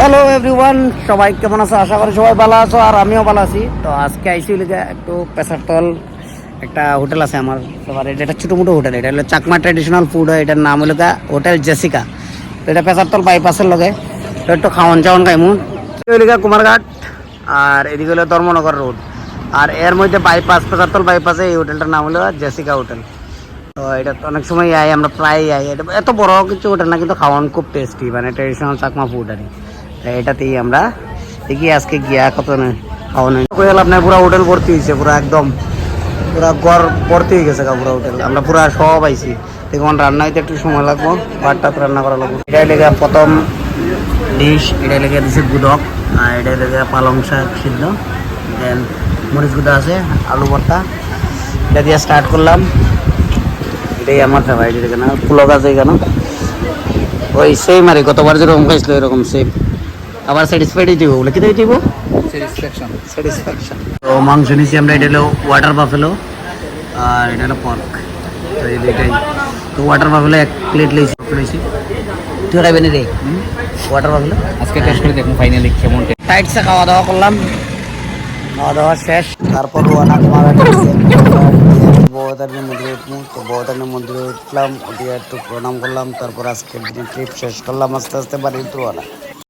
Hello everyone সবাই কেমন আছো? আশা করি সবাই ভালো আছো, আর আমিও ভালো আছি। তো আজকে আইসি একটু পেশারতল একটা হোটেল আছে আমার। সবার এটা একটা ছোটো মোটো হোটেল, এটা হলো চাকমা ট্র্যাডিশনাল ফুড হয়, এটার নাম হলো হোটেল জেসিকা। তো এটা পেশারতল বাইপাসের লগে। তো একটু খাওয়ান চাওয়ান খাইমু এদিকে কুমারঘাট, আর এদিকে হলো ধর্মনগর রোড আর এর মধ্যে বাইপাস পেশারতল বাইপাসে এই হোটেলটার নাম হলো জেসিকা হোটেল। তো এটা অনেক সময় আই, আমরা প্রায় আই। এটা এত বড় কিছু হোটেল না, কিন্তু খাওয়ান খুব টেস্টি মানে ট্রেডিশনাল চাকমা ফুড আর এটাতেই আমরা দেখি আজকে গিয়া কত খাওয়ানো আপনার পুরো হোটেল ভর্তি হয়েছে পুরো একদম, পুরা ঘর ভর্তি হয়ে গেছে পুরো হোটেল। আমরা পুরা সব আইছি। দেখুন, রান্না হইতে একটু সময় লাগবো ভাতটা রান্না করা লাগবে। এটাই লেগে প্রথম ডিশ এটাই লেগে দিছে গুদক আর এটাই লেগে পালং শাক সিদ্ধ। দেন মরিচ গুদা আছে, আলু ভর্তা। এটা দিয়ে স্টার্ট করলাম। এটাই আমার ফেভারিট এখানে পুলক আছে এখানে। ওই সেম আর গতবার যেরকম খাইছিল এরকম সেম আবার স্যাটিসফাইডই দিব বলে কি দিব? স্যাটিসফ্যাকশন স্যাটিসফ্যাকশন তো মাংস নিয়েছি আমরা এটা হলো ওয়াটার বাফেলো আর এটা হলো পর্ক তো এই দুইটাই। তো ওয়াটার বাফেলো এক প্লেট লইছি লইছি তুই খাইবেন রে। ওয়াটার বাফেলো আজকে টেস্ট করে দেখুন ফাইনালি কেমন। টাইটসে খাওয়া দাওয়া করলাম। খাওয়া দাওয়া শেষ। তারপর রোয়ানা কুমার বৌদারণী মন্দিরে উঠবো তো বৌদারণী মন্দিরে উঠলাম উঠে একটু প্রণাম করলাম তারপর আজকের দিনে ট্রিপ শেষ করলাম আস্তে আস্তে বাড়ির রোয়ানা।